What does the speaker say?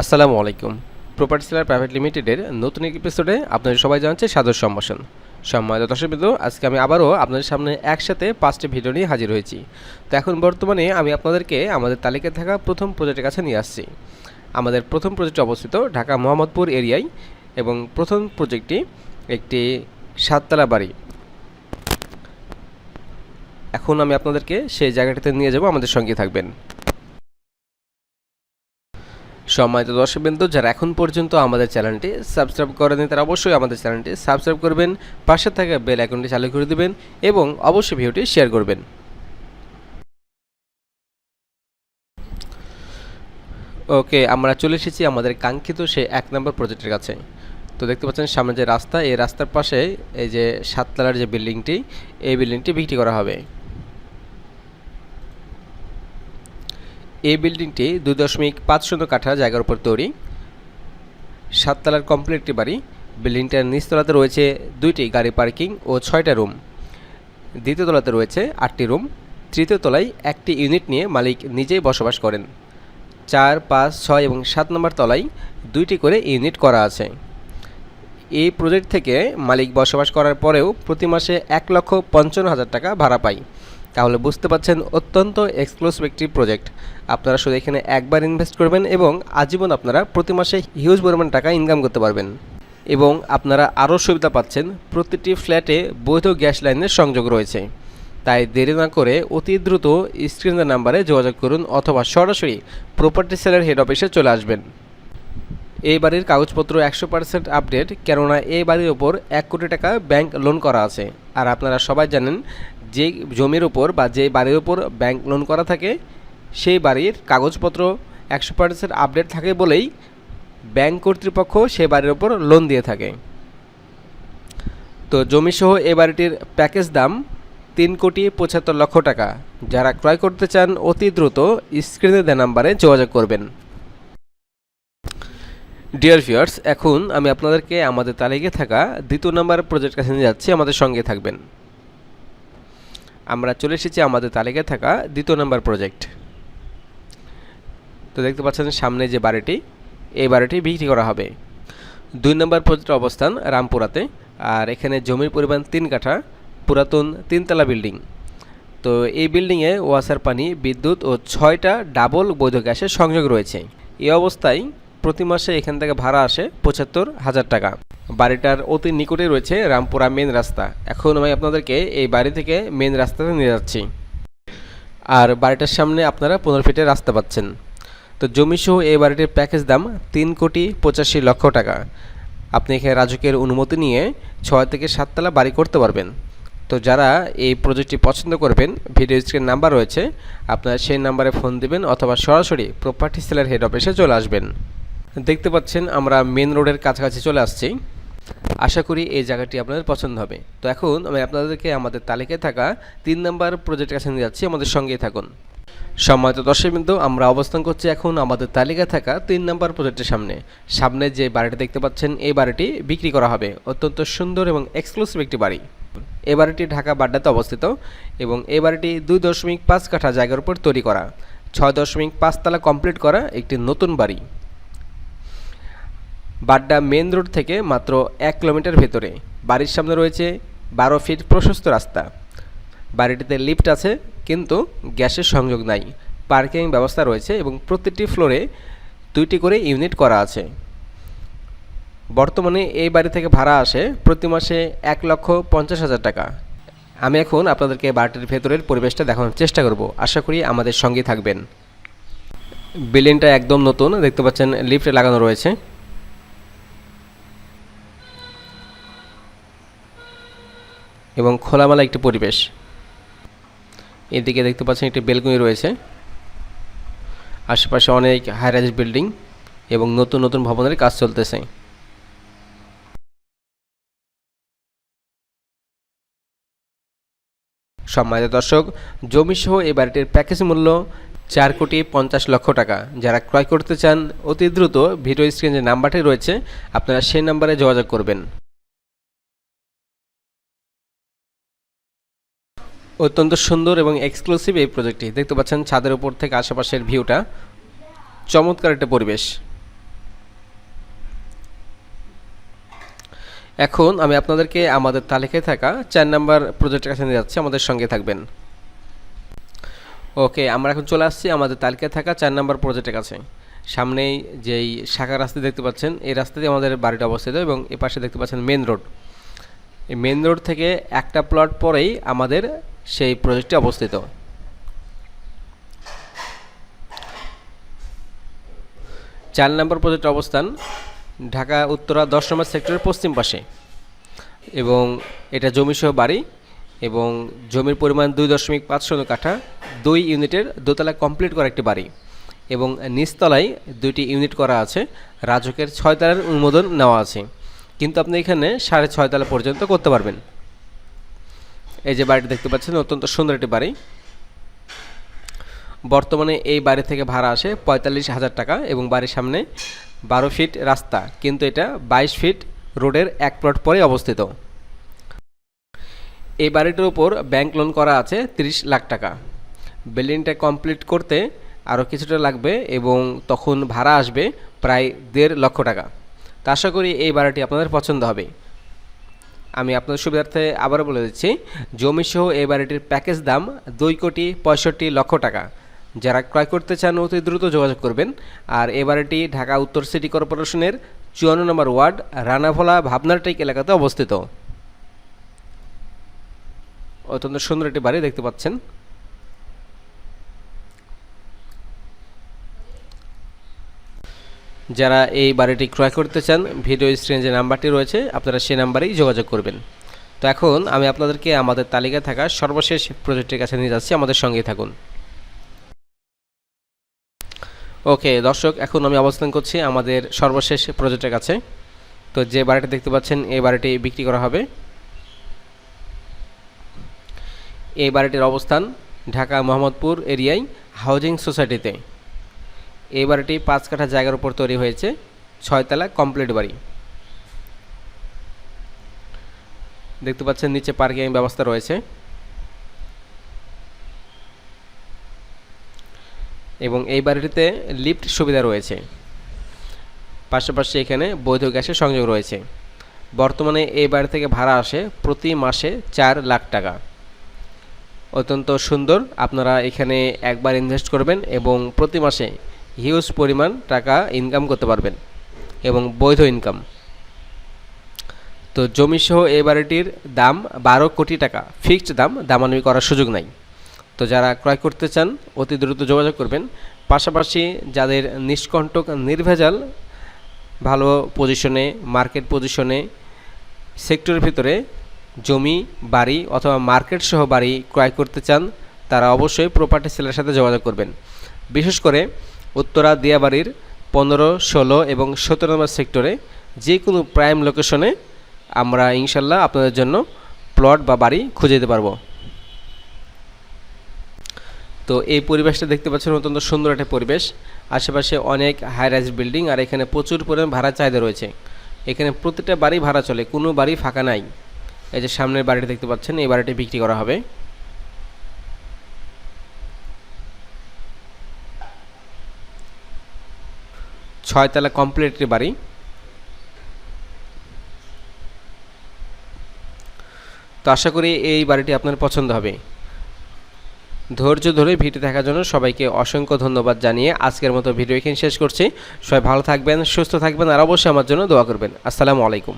আসসালামু আলাইকুম। Property seller private লিমিটেডের নতুন এক এপিসোডে আপনাদের সবাই জানাচ্ছে সাদর সম্ভাষণ। সম্মানিত দর্শকবৃন্দ আজকে আমি আবারও আপনাদের সামনে একসাথে পাঁচটি ভিডিও নিয়ে হাজির হয়েছি। তো এখন বর্তমানে আমি আপনাদেরকে আমাদের তালিকায় থাকা প্রথম প্রজেক্টের কাছে নিয়ে আসছি। আমাদের প্রথম প্রজেক্ট অবস্থিত ঢাকা মোহাম্মদপুর এরিয়ায় এবং প্রথম প্রজেক্টটি একটি সাততলা বাড়ি। এখন আমি আপনাদেরকে সেই জায়গাটিতে নিয়ে যাব, আমাদের সঙ্গে থাকবেন। সম্মানিত দর্শকবৃন্দ, যারা এখন পর্যন্ত আমাদের চ্যানেলটি সাবস্ক্রাইব করেনি তারা অবশ্যই আমাদের চ্যানেলটি সাবস্ক্রাইব করবেন, পাশে থাকা বেল আইকনটি চালু করে দেবেন এবং অবশ্যই ভিডিওটি শেয়ার করবেন। ওকে, আমরা চলে এসেছি আমাদের কাঙ্ক্ষিত সে এক নম্বর প্রজেক্টের কাছে। তো দেখতে পাচ্ছেন সামনে যে রাস্তা, এই রাস্তার পাশে এই যে সাততলার যে বিল্ডিংটি, এই বিল্ডিংটি বিক্রি করা হবে। এই বিল্ডিংটি দুই দশমিক পাঁচ শূন্য কাঠা জায়গার উপর তৈরি। সাততলার কমপ্লিট বাড়ি। বিল্ডিংটার নিচতলাতে রয়েছে দুইটি গাড়ি পার্কিং ও ছয়টা রুম। দ্বিতীয় তলাতে রয়েছে আটটি রুম। তৃতীয় তলায় একটি ইউনিট নিয়ে মালিক নিজেই বসবাস করেন। চার, পাঁচ, ছয় এবং সাত নম্বর তলায় দুইটি করে ইউনিট করা আছে। এই প্রজেক্ট থেকে মালিক বসবাস করার পরেও প্রতি মাসে এক লক্ষ পঞ্চান্ন হাজার টাকা ভাড়া পায়। তাহলে বুঝতে পাচ্ছেন অত্যন্ত এক্সক্লুসিভ একটি প্রজেক্ট আপনারা শুধু এখানে একবার ইনভেস্ট করবেন এবং আজীবন আপনারা প্রতি মাসে হিউজ পরিমাণ টাকা ইনকাম করতে পারবেন। এবং আপনারা আরও সুবিধা পাচ্ছেন, প্রতিটি ফ্ল্যাটে বৈধ গ্যাস লাইনের সংযোগ রয়েছে। তাই দেরি না করে অতি দ্রুত স্ক্রিনের নাম্বারে যোগাযোগ করুন অথবা সরাসরি প্রপার্টি সেলের হেড অফিসে চলে আসবেন। এই বাড়ির কাগজপত্র একশো পার্সেন্ট আপডেট কেননা এই বাড়ির ওপর এক কোটি টাকা ব্যাংক লোন করা আছে। আর আপনারা সবাই জানেন যে জমির ওপর বা যে বাড়ির ওপর ব্যাংক লোন করা থাকে, সেই বাড়ির কাগজপত্র একশো পার্সেন্ট আপডেট থাকে বলেই ব্যাংক কর্তৃপক্ষ সেই বাড়ির ওপর লোন দিয়ে থাকে। তো জমিসহ এ বাড়িটির প্যাকেজ দাম তিন কোটি পঁচাত্তর লক্ষ টাকা। যারা ক্রয় করতে চান, অতি দ্রুত স্ক্রিনে দেওয়া নাম্বারে যোগাযোগ করবেন। ডিয়ার ভিউয়ার্স এখন আমি আপনাদেরকে আমাদের তালিকায় থাকা দ্বিতীয় নাম্বার প্রজেক্ট কাছে নিয়ে যাচ্ছি। আমাদের সঙ্গে থাকবেন। আমরা চলে এসেছি আমাদের তালিকায় থাকা দ্বিতীয় নম্বর প্রজেক্ট তো দেখতে পাচ্ছেন সামনে যে বাড়িটি, এই বাড়িটি বিক্রি করা হবে। দুই নম্বর প্রজেক্টের অবস্থান রামপুরাতে, আর এখানে জমির পরিমাণ তিন কাঠা, পুরাতন তিনতলা বিল্ডিং তো এই বিল্ডিংয়ে ওয়াসার পানি, বিদ্যুৎ ও ছয়টা ডাবল বৈধ গ্যাসের সংযোগ রয়েছে। এই অবস্থায় প্রতি মাসে এখান থেকে ভাড়া আসে পঁচাত্তর হাজার টাকা। বাড়িটার অতি নিকটে রয়েছে রামপুরা মেন রাস্তা। এখন আমি আপনাদেরকে এই বাড়ি থেকে মেন রাস্তাতে নিয়ে যাচ্ছি। আর বাড়িটার সামনে আপনারা পনেরো ফিটের রাস্তা পাচ্ছেন। তো জমিসহ এই বাড়িটির প্যাকেজ দাম তিন কোটি পঁচাশি লক্ষ টাকা। আপনি এখানে রাজকের অনুমতি নিয়ে ছয় থেকে সাততলা বাড়ি করতে পারবেন। তো যারা এই প্রজেক্টটি পছন্দ করবেন ভিডিও স্ক্রিন নাম্বার রয়েছে, আপনারা সেই নাম্বারে ফোন দিবেন অথবা সরাসরি প্রপার্টি সেলার হেড অফিসে চলে আসবেন। দেখতে পাচ্ছেন আমরা মেন রোডের কাছাকাছি চলে আসছি। আশা করি এই জায়গাটি আপনাদের পছন্দ হবে। তো এখন আমি আপনাদেরকে আমাদের তালিকায় থাকা তিন নম্বর প্রজেক্টের কাছে নিয়ে যাচ্ছি, আমাদের সঙ্গেই থাকুন। সম্মানিত দর্শকবৃন্দ, আমরা অবস্থান করছি এখন আমাদের তালিকায় থাকা তিন নম্বর প্রজেক্টের সামনে। সামনে যে বাড়িটি দেখতে পাচ্ছেন, এই বাড়িটি বিক্রি করা হবে। অত্যন্ত সুন্দর এবং এক্সক্লুসিভ একটি বাড়ি। এ বাড়িটি ঢাকা বাড্ডাতে অবস্থিত এবং এই বাড়িটি দুই দশমিক পাঁচ কাঠা জায়গার উপর তৈরি করা। ছয় দশমিক পাঁচতলা কমপ্লিট করা একটি নতুন বাড়ি। বাড্ডা মেন রোড থেকে মাত্র এক কিলোমিটার ভেতরে। বাড়ির সামনে রয়েছে বারো ফিট প্রশস্ত রাস্তা। বাড়িটিতে লিফট আছে, কিন্তু গ্যাসের সংযোগ নাই। পার্কিং ব্যবস্থা রয়েছে এবং প্রতিটি ফ্লোরে দুইটি করে ইউনিট করা আছে। বর্তমানে এই বাড়ি থেকে ভাড়া আসে প্রতি মাসে এক লক্ষ পঞ্চাশ হাজার টাকা। আমি এখন আপনাদেরকে বাড়িটির ভেতরের পরিবেশটা দেখানোর চেষ্টা করব। আশা করি আমাদের সঙ্গে থাকবেন। বিল্ডিংটা একদম নতুন, দেখতে পাচ্ছেন, লিফটে লাগানো রয়েছে। এবং খোলামেলা একটি পরিবেশ। এদিকে দেখতে পাচ্ছেন একটি বেলকনি রয়েছে। আশেপাশে অনেক হাইরাইজ বিল্ডিং এবং নতুন নতুন ভবনের কাজ চলতেছে। সম্মানিত দর্শক, জমিসহ এই বাড়িটির প্যাকেজ মূল্য চার কোটি পঞ্চাশ লক্ষ টাকা। যারা ক্রয় করতে চান, অতি দ্রুত ভিডিও স্ক্রিনে নাম্বারটি রয়েছে, আপনারা সেই নাম্বারে যোগাযোগ করবেন। অত্যন্ত সুন্দর এবং এক্সক্লুসিভ এই প্রজেক্টটি দেখতে পাচ্ছেন ছাদের উপর থেকে আশেপাশের ভিউটা চমৎকার একটা পরিবেশ। এখন আমি আপনাদেরকে আমাদের তালিকায় থাকা চার নাম্বার প্রজেক্টের কাছে নিয়ে যাচ্ছি। আমাদের সঙ্গে থাকবেন। ওকে, আমরা এখন চলে আসছি আমাদের তালিকায় থাকা চার নাম্বার প্রজেক্টের কাছে। সামনেই যেই শাখা রাস্তা দেখতে পাচ্ছেন, এই রাস্তাতে আমাদের বাড়িটা অবস্থিত এবং এ পাশে দেখতে পাচ্ছেন মেন রোড এই মেন রোড থেকে একটা প্লট পরেই আমাদের সেই প্রজেক্টটি অবস্থিত। চার নম্বর প্রজেক্ট অবস্থান ঢাকা, উত্তরা, দশ নম্বর সেক্টরের পশ্চিম পাশে এবং এটা জমিসহ বাড়ি এবং জমির পরিমাণ দুই দশমিক পাঁচ শূন্য কাঠা, দুই ইউনিটের দোতলা কমপ্লিট করা একটি বাড়ি এবং নিচতলায় দুইটি ইউনিট করা আছে রাজকের ছয়তলার অনুমোদন নেওয়া আছে। কিন্তু আপনি এখানে সাড়ে ছয়তলা পর্যন্ত করতে পারবেন। এই যে বাড়িটি দেখতে পাচ্ছেন, অত্যন্ত সুন্দর একটি বাড়ি। বর্তমানে এই বাড়ি থেকে ভাড়া আসে পঁয়তাল্লিশ হাজার টাকা এবং বাড়ির সামনে বারো ফিট রাস্তা, কিন্তু এটা বাইশ ফিট রোডের এক প্লট পরে অবস্থিত। এই বাড়িটির উপর ব্যাংক লোন করা আছে 30 লাখ টাকা। বিল্ডিংটা কমপ্লিট করতে আরও কিছুটা লাগবে এবং তখন ভাড়া আসবে প্রায় দেড় লক্ষ টাকা। তা আশা করি এই বাড়িটি আপনাদের পছন্দ হবে। আমি আপনাদের সুবিধার্থে আবারও বলে দিচ্ছি, জমি সহ এই বাড়িটির প্যাকেজ দাম দুই কোটি পঁয়ষট্টি লক্ষ টাকা। যারা ক্রয় করতে চান অতি দ্রুত যোগাযোগ করবেন। আর এ বাড়িটি ঢাকা উত্তর সিটি কর্পোরেশনের চুয়ান্ন নম্বর ওয়ার্ড, রানাভোলা ভাবনারটেক এলাকাতে অবস্থিত। অত্যন্ত সুন্দর একটি বাড়ি দেখতে পাচ্ছেন। যারা এই বাড়িটি ক্রয় করতে চান, ভিডিও স্ক্রিনে যে নাম্বারটি রয়েছে, আপনারা সেই নাম্বারেই যোগাযোগ করবেন। তো এখন আমি আপনাদেরকে আমাদের তালিকায় থাকা সর্বশেষ প্রজেক্টের কাছে নিয়ে যাচ্ছি, আমাদের সঙ্গেই থাকুন। ওকে, দর্শক, এখন আমি অবস্থান করছি আমাদের সর্বশেষ প্রজেক্টের কাছে। তো যে বাড়িটি দেখতে পাচ্ছেন, এই বাড়িটি বিক্রি করা হবে। এই বাড়িটির অবস্থান ঢাকা মোহাম্মদপুর এরিয়ায় হাউজিং সোসাইটিতে। এই বাড়িটি পাঁচ কাঠা জায়গার উপর তৈরি হয়েছে ছয়তলা কমপ্লিট বাড়ি। দেখতে পাচ্ছেন নিচে পার্কিং ব্যবস্থা রয়েছে। এবং এই বাড়িটিতে লিফট সুবিধা রয়েছে। পাশাপাশি এখানে বৈধ গ্যাসের সংযোগ রয়েছে। বর্তমানে এই বাড়ি থেকে ভাড়া আসে প্রতি মাসে চার লাখ টাকা। অত্যন্ত সুন্দর, আপনারা এখানে একবার ইনভেস্ট করবেন এবং প্রতি মাসে হিউজ পরিমাণ টাকা ইনকাম করতে পারবেন এবং বৈধ ইনকাম তো জমিসহ এই বাড়িটির দাম বারো কোটি টাকা। ফিক্সড দাম দামানবি করার সুযোগ নাই। তো যারা ক্রয় করতে চান, অতি দ্রুত যোগাযোগ করবেন। পাশাপাশি যাদের নিষ্কণ্টক নির্ভেজাল, ভালো পজিশনে মার্কেট পজিশনে সেক্টরের ভিতরে জমি, বাড়ি অথবা মার্কেট সহ বাড়ি ক্রয় করতে চান, তারা অবশ্যই প্রপার্টি সেলের সাথে যোগাযোগ করবেন। বিশেষ করে উত্তরা দিয়াবাড়ির পনেরো, ষোলো এবং সতেরো নম্বর সেক্টরে যে কোনো প্রাইম লোকেশনে আমরা ইনশাল্লাহ আপনাদের জন্য প্লট বা বাড়ি খুঁজে দিতে পারব। তো এই পরিবেশটা দেখতে পাচ্ছেন, অত্যন্ত সুন্দর একটা পরিবেশ। আশেপাশে অনেক হাই রাইজ বিল্ডিং আর এখানে প্রচুর পরিমাণ ভাড়া চাহিদা রয়েছে। এখানে প্রতিটা বাড়ি ভাড়া চলে, কোনো বাড়ি ফাঁকা নাই। এই যে সামনের বাড়িটা দেখতে পাচ্ছেন, এই বাড়িটি বিক্রি করা হবে। ছয়তলা কমপ্লিট একটি বাড়ি। তো আশা করি এই বাড়িটি আপনার পছন্দ হবে। ধৈর্য ধরে ভিডিও দেখার জন্য সবাইকে অসংখ্য ধন্যবাদ জানিয়ে আজকের মতো ভিডিও এখানে শেষ করছি। সবাই ভালো থাকবেন, সুস্থ থাকবেন, আর অবশ্যই আমার জন্য দোয়া করবেন। আসসালামু আলাইকুম।